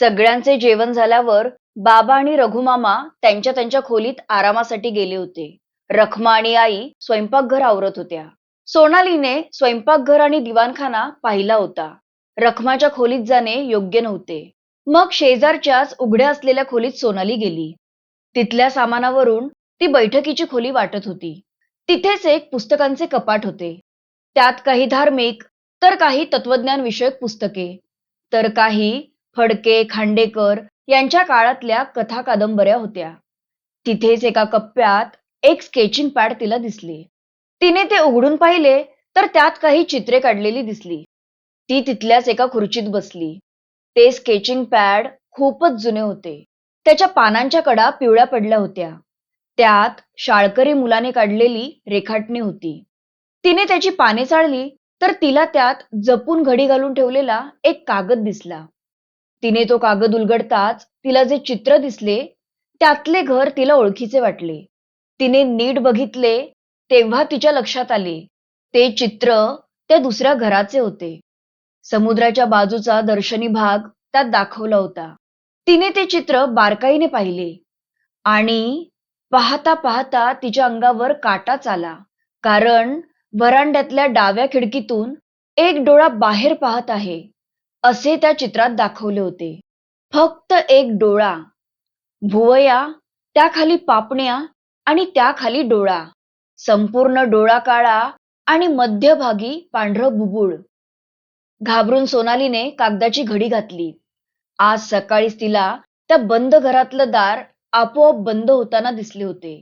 सगळ्यांचे जेवण झाल्यावर बाबा आणि रघुमामा त्यांच्या त्यांच्या खोलीत आरामासाठी गेले होते. रखमा आणि आई स्वयंपाकघर आवरत होत्या. सोनालीने स्वयंपाकघर आणि दिवाणखाना पाहिला होता. रखमाच्या खोलीत जाणे योग्य नव्हते. मग शेजारच्याच उघड्या असलेल्या खोलीत सोनाली गेली. तिथल्या सामानावरून ती बैठकीची खोली वाटत होती. तिथेच एक पुस्तकांचे कपाट होते. त्यात काही धार्मिक तर काही तत्वज्ञान विषयक पुस्तके तर काही फडके खांडेकर यांच्या काळातल्या कथा कादंबऱ्या होत्या. तिथेच एका कप्प्यात एक स्केचिंग पॅड तिला दिसली. तिने ते उघडून पाहिले तर त्यात काही चित्रे काढलेली दिसली. ती तिथल्याच एका खुर्चीत बसली. ते स्केचिंग पॅड खूपच जुने होते. त्याच्या पानांच्या कडा पिवळ्या पडल्या होत्या. त्यात शाळकरी मुलाने काढलेली रेखाटणी होती. तिने त्याची पाने चाळली तर तिला त्यात जपून घडी घालून ठेवलेला एक कागद दिसला. तिने तो कागद उलगडताच तिला जे चित्र दिसले त्यातले घर तिला ओळखीचे वाटले. तिने नीट बघितले तेव्हा तिच्या लक्षात आले. ते चित्र त्या दुसऱ्या घराचे होते. समुद्राच्या बाजूचा दर्शनी भाग त्यात दाखवला होता. तिने ते चित्र बारकाईने पाहिले आणि पाहता पाहता तिच्या अंगावर काटाच आला कारण वरांड्यातल्या डाव्या खिडकीतून एक डोळा बाहेर पाहत आहे. असे त्या चित्रात दाखवले होते. फक्त एक डोळा. भुवया त्याखाली पापण्या आणि त्याखाली डोळा. संपूर्ण डोळा काळा आणि मध्यभागी पांढरं बुबुळ. घाबरून सोनालीने कागदाची घडी घातली. आज सकाळीच तिला त्या बंद घरातलं दार आपोआप बंद होताना दिसले होते.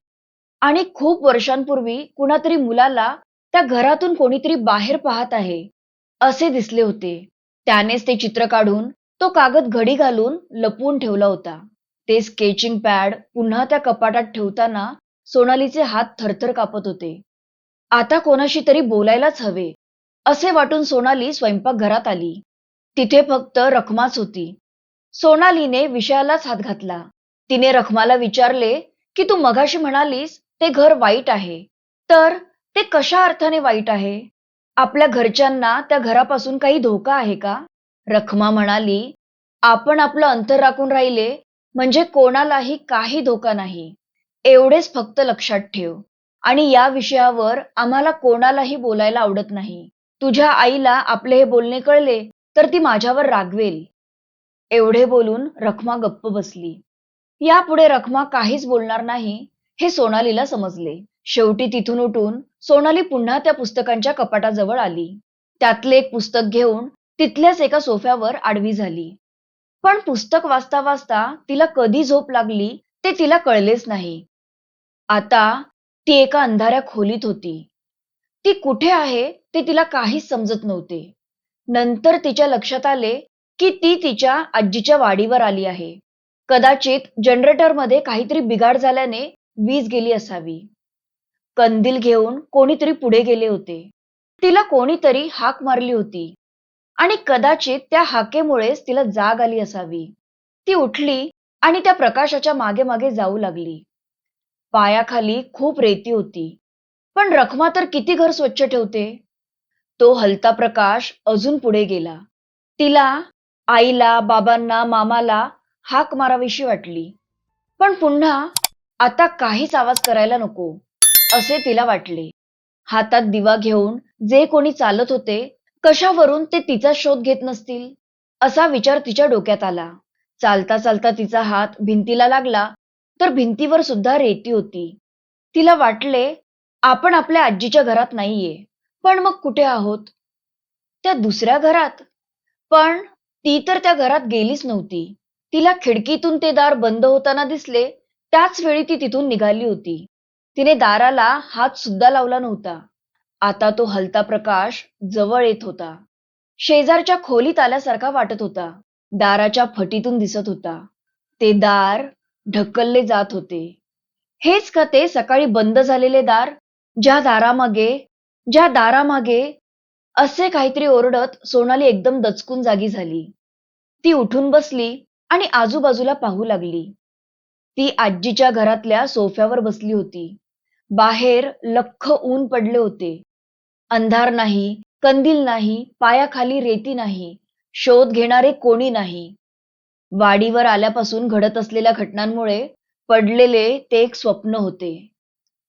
आणि खूप वर्षांपूर्वी कुणातरी मुलाला त्या घरातून कोणीतरी बाहेर पाहत आहे असे दिसले होते. त्यानेच ते चित्र काढून तो कागद घडी घालून लपवून ठेवला होता. ते स्केचिंग पॅड पुन्हा त्या कपाटात ठेवताना सोनालीचे हात थरथर कापत होते. आता कोणाशी तरी बोलायलाच हवे असे वाटून सोनाली स्वयंपाकघरात आली. तिथे फक्त रखमाच होती. सोनालीने विषयालाच हात घातला. तिने रखमाला विचारले की तू मघाशी म्हणालीस ते घर वाईट आहे. तर ते कशा अर्थाने वाईट आहे? आपल्या घरच्यांना त्या घरापासून काही धोका आहे का? रखमा म्हणाली आपण आपलं अंतर राखून राहिले म्हणजे कोणालाही काही धोका नाही. एवढेच फक्त लक्षात ठेव. आणि या विषयावर आम्हाला कोणालाही बोलायला आवडत नाही. तुझ्या आईला आपले हे बोलणे कळले तर ती माझ्यावर रागवेल. एवढे बोलून रखमा गप्प बसली. यापुढे रखमा काहीच बोलणार नाही हे सोनालीला समजले. शेवटी तिथून उठून सोनाली पुन्हा त्या पुस्तकांच्या कपाटाजवळ आली. त्यातले एक पुस्तक घेऊन तिथल्याच एका सोफ्यावर आडवी झाली. पण पुस्तक वाचता वाचता तिला कधी झोप लागली ते तिला कळलेच नाही. आता ती एका अंधाऱ्या खोलीत होती. ती कुठे आहे ते तिला काहीच समजत नव्हते. नंतर तिच्या लक्षात आले की ती तिच्या आजीच्या वाडीवर आली आहे. कदाचित जनरेटरमध्ये काहीतरी बिघाड झाल्याने वीज गेली असावी. कंदील घेऊन कोणीतरी पुढे गेले होते. तिला कोणीतरी हाक मारली होती. आणि कदाचित त्या हाकेमुळेच तिला जाग आली असावी. ती उठली आणि त्या प्रकाशाच्या मागे मागे जाऊ लागली. पायाखाली खूप रेती होती. पण रखमा तर किती घर स्वच्छ ठेवते? तो हलता प्रकाश अजून पुढे गेला. तिला आईला बाबांना मामाला हाक मारावीशी वाटली. पण पुन्हा आता काहीच आवाज करायला नको. असे तिला वाटले. हातात दिवा घेऊन जे कोणी चालत होते कशावरून ते तिचा शोध घेत नसतील? असा विचार तिच्या डोक्यात आला. चालता चालता तिचा हात भिंतीला लागला तर भिंतीवर सुद्धा रेती होती. तिला वाटले आपण आपल्या आजीच्या घरात नाहीये पण मग कुठे आहोत? त्या दुसऱ्या घरात. पण ती तर त्या घरात गेलीच नव्हती. तिला खिडकीतून ते दार बंद होताना दिसले त्याच वेळी ती तिथून निघाली होती. तिने दाराला हात सुद्धा लावला नव्हता. आता तो हलता प्रकाश जवळ येत होता. शेजारच्या खोलीत आल्यासारखा वाटत होता. दाराच्या फटीतून दिसत होता. ते दार ढकलले जात होते. हेच का ते सकाळी बंद झालेले दार? ज्या दारामागे ज्या दारामागे असे काहीतरी ओरडत सोनाली एकदम दचकून जागी झाली. ती उठून बसली आणि आजूबाजूला पाहू लागली. ती आजीच्या घरातल्या सोफ्यावर बसली होती. बाहेर लख्ख ऊन पडले होते. अंधार नाही कंदील नाही पायाखाली रेती नाही शोध घेणारे कोणी नाही. वाडीवर आल्यापासून घडत असलेल्या घटनांमुळे पडलेले ते एक स्वप्न होते.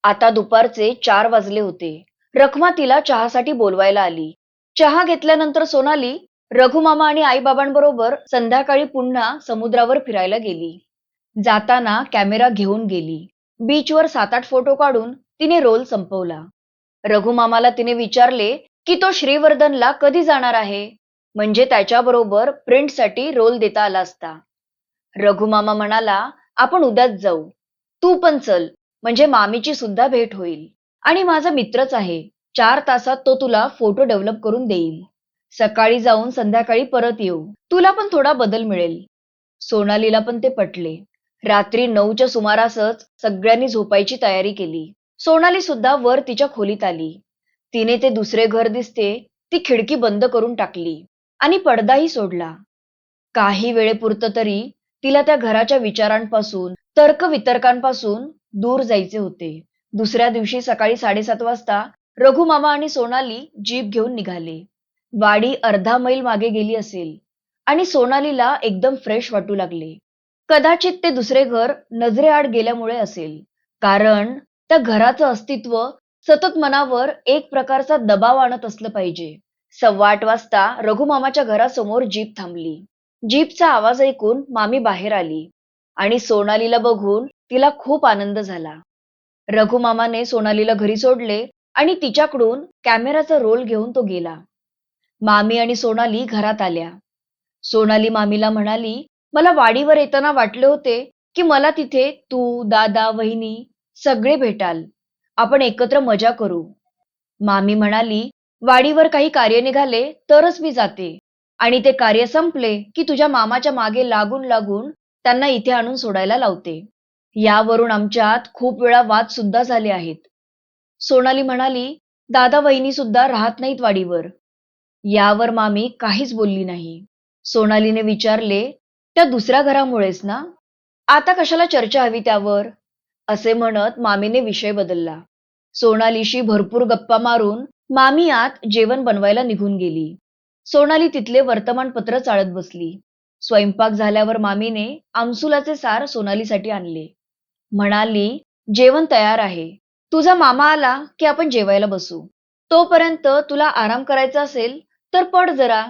आता दुपारचे चार वाजले होते. रखमा तिला चहासाठी बोलवायला आली. चहा घेतल्यानंतर सोनाली रघुमामा आणि आईबाबांबरोबर संध्याकाळी पुन्हा समुद्रावर फिरायला गेली. जाताना कॅमेरा घेऊन गेली. बीचवर सात आठ फोटो काढून तिने रोल संपवला. रघुमामाला तिने विचारले की तो श्रीवर्धनला कधी जाणार आहे? म्हणजे त्याच्याबरोबर प्रिंटसाठी रोल देता आला असता. रघुमामा म्हणाला आपण उद्याच जाऊ. तू पण चल. म्हणजे मामीची सुद्धा भेट होईल. आणि माझा मित्रच आहे. चार तासात तो तुला फोटो डेव्हलप करून देईल. सकाळी जाऊन संध्याकाळी परत येऊ. तुला पण थोडा बदल मिळेल. सोनालीला पण ते पटले. रात्री नऊच्या सुमारासच सगळ्यांनी झोपायची तयारी केली. सोनाली सुद्धा वर तिच्या खोलीत आली. तिने ते दुसरे घर दिसते ती खिडकी बंद करून टाकली आणि पडदाही सोडला. काही वेळेपुरतं तरी तिला त्या घराच्या विचारांपासून तर्कवितर्कांपासून दूर जायचे होते. दुसऱ्या दिवशी सकाळी साडेसात वाजता रघुमामा आणि सोनाली जीप घेऊन निघाले. वाडी अर्धा मैल मागे गेली असेल आणि सोनालीला एकदम फ्रेश वाटू लागले. कदाचित ते दुसरे घर नजरेआड गेल्यामुळे असेल. कारण त्या घराचं अस्तित्व सतत मनावर एक प्रकारचा दबाव आणत असलं पाहिजे. सव्वा आठ वाजता रघुमामाच्या घरासमोर जीप थांबली. जीपचा आवाज ऐकून मामी बाहेर आली आणि सोनालीला बघून तिला खूप आनंद झाला. रघुमामाने सोनालीला घरी सोडले आणि तिच्याकडून कॅमेराचा रोल घेऊन तो गेला. मामी आणि सोनाली घरात आल्या. सोनाली मामीला म्हणाली मला वाडीवर येताना वाटले होते की मला तिथे तू दादा वहिनी सगळे भेटाल. आपण एकत्र मजा करू. मामी म्हणाली वाडीवर काही कार्य निघाले तरच मी जाते. आणि ते कार्य संपले की तुझ्या मामाच्या मागे लागून लागून त्यांना इथे आणून सोडायला लावते. यावरून आमच्यात खूप वेळा वाद सुद्धा झाले आहेत. सोनाली म्हणाली दादा वहिनी सुद्धा राहत नाहीत वाडीवर. यावर मामी काहीच बोलली नाही. सोनालीने विचारले त्या दुसऱ्या घरामुळेच ना? आता कशाला चर्चा हवी त्यावर? असे म्हणत मामीने विषय बदलला. सोनालीशी भरपूर गप्पा मारून मामी आत जेवण बनवायला निघून गेली. सोनाली तिथले वर्तमानपत्र चाळत बसली. स्वयंपाक झाल्यावर मामीने आमसुलाचे सार सोनालीसाठी आणले. म्हणाली जेवण तयार आहे. तुझा मामा आला की आपण जेवायला बसू. तोपर्यंत तुला आराम करायचा असेल तर पड जरा.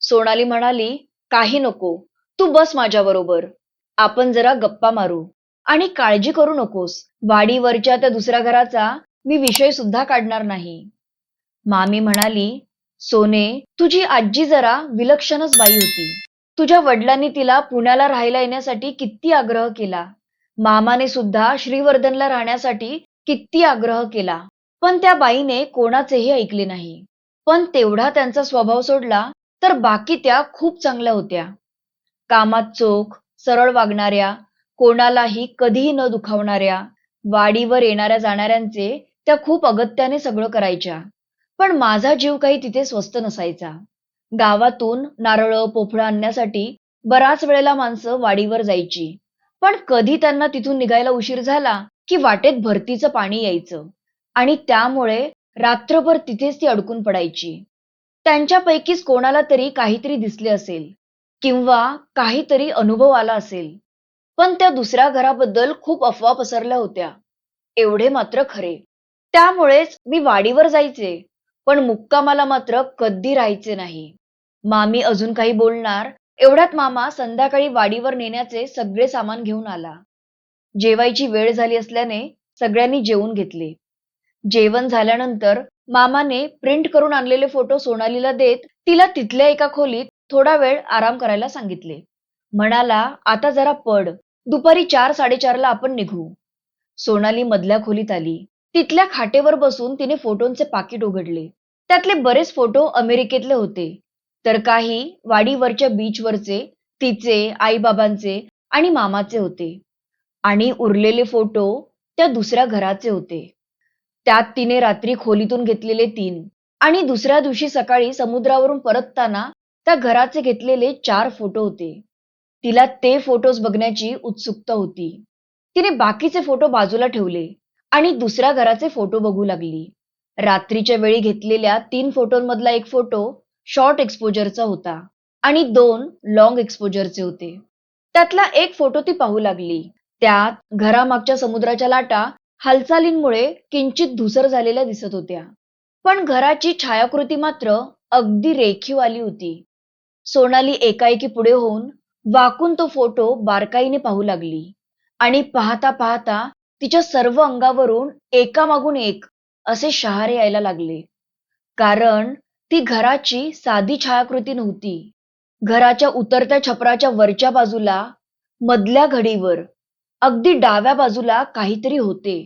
सोनाली म्हणाली काही नको. तू बस माझ्याबरोबर आपण जरा गप्पा मारू. आणि काळजी करू नकोस. वाडीवरच्या त्या दुसऱ्या घराचा मी विषय सुद्धा काढणार नाही. मामी म्हणाली सोने तुझी आजी जरा विलक्षणच बाई होती. तुझ्या वडिलांनी तिला पुण्याला राहायला येण्यासाठी किती आग्रह केला. मामाने सुद्धा श्रीवर्धनला राहण्यासाठी किती आग्रह केला. पण त्या बाईने कोणाचेही ऐकले नाही. पण तेवढा त्यांचा स्वभाव सोडला तर बाकी त्या खूप चांगल्या होत्या. कामात चोख सरळ वागणाऱ्या कोणालाही कधीही न दुखावणाऱ्या वाडीवर येणाऱ्या जाणाऱ्यांचे त्या खूप अगत्याने सगळं करायच्या. पण माझा जीव काही तिथे स्वस्त नसायचा. गावातून नारळ पोफळं आणण्यासाठी बराच वेळेला माणसं वाडीवर जायची. पण कधी त्यांना तिथून निघायला उशीर झाला की वाटेत भरतीचं पाणी यायचं आणि त्यामुळे रात्रभर तिथेच ती अडकून पडायची. त्यांच्यापैकीच कोणाला तरी काहीतरी दिसले असेल. किंवा काहीतरी अनुभव आला असेल. पण त्या दुसऱ्या घराबद्दल खूप अफवा पसरल्या होत्या. एवढे मात्र खरे. त्यामुळेच मी वाडीवर जायचे पण मुक्कामाला मात्र कधी राहायचे नाही. मामी अजून काही बोलणार एवढ्यात मामा संध्याकाळी वाडीवर नेण्याचे सगळे सामान घेऊन आला. जेवायची वेळ झाली असल्याने सगळ्यांनी जेवून घेतले. जेवण झाल्यानंतर मामाने प्रिंट करून आणलेले फोटो सोनालीला देत तिला तिथल्या एका खोलीत थोडा वेळ आराम करायला सांगितले. म्हणाला आता जरा पड. दुपारी चार साडेचारला आपण निघू. सोनाली मधल्या खोलीत आली. तिथल्या खाटेवर बसून तिने फोटोंचे पाकिट उघडले. त्यातले बरेच फोटो अमेरिकेतले होते. तर काही वाडीवरच्या बीचवरचे तिचे आईबाबांचे आणि मामाचे होते. आणि उरलेले फोटो त्या दुसऱ्या घराचे होते. त्यात तिने रात्री खोलीतून घेतलेले तीन. आणि दुसऱ्या दिवशी सकाळी समुद्रावरून परतताना त्या घराचे घेतलेले चार फोटो होते. तिला ते फोटोज बघण्याची उत्सुकता होती. तिने बाकीचे फोटो बाजूला ठेवले आणि दुसऱ्या घराचे फोटो बघू लागली. रात्रीच्या वेळी घेतलेल्या तीन फोटोंमधला एक फोटो शॉर्ट एक्सपोजरचा होता आणि दोन लॉंग एक्सपोजरचे होते. त्यातला एक फोटो ती पाहू लागली. त्यात घरामागच्या समुद्राच्या लाटा हालचालींमुळे किंचित धुसर झालेल्या दिसत होत्या. पण घराची छायाकृती मात्र अगदी रेखीव आली होती. सोनाली एकाएकी पुढे होऊन वाकून तो फोटो बारकाईने पाहू लागली. आणि पाहता पाहता तिच्या सर्व अंगावरून एकामागून एक असे शहारे यायला लागले. कारण ती घराची साधी छायाकृती नव्हती. घराच्या उतरत्या छपराच्या वरच्या बाजूला मधल्या घडीवर अगदी डाव्या बाजूला काहीतरी होते.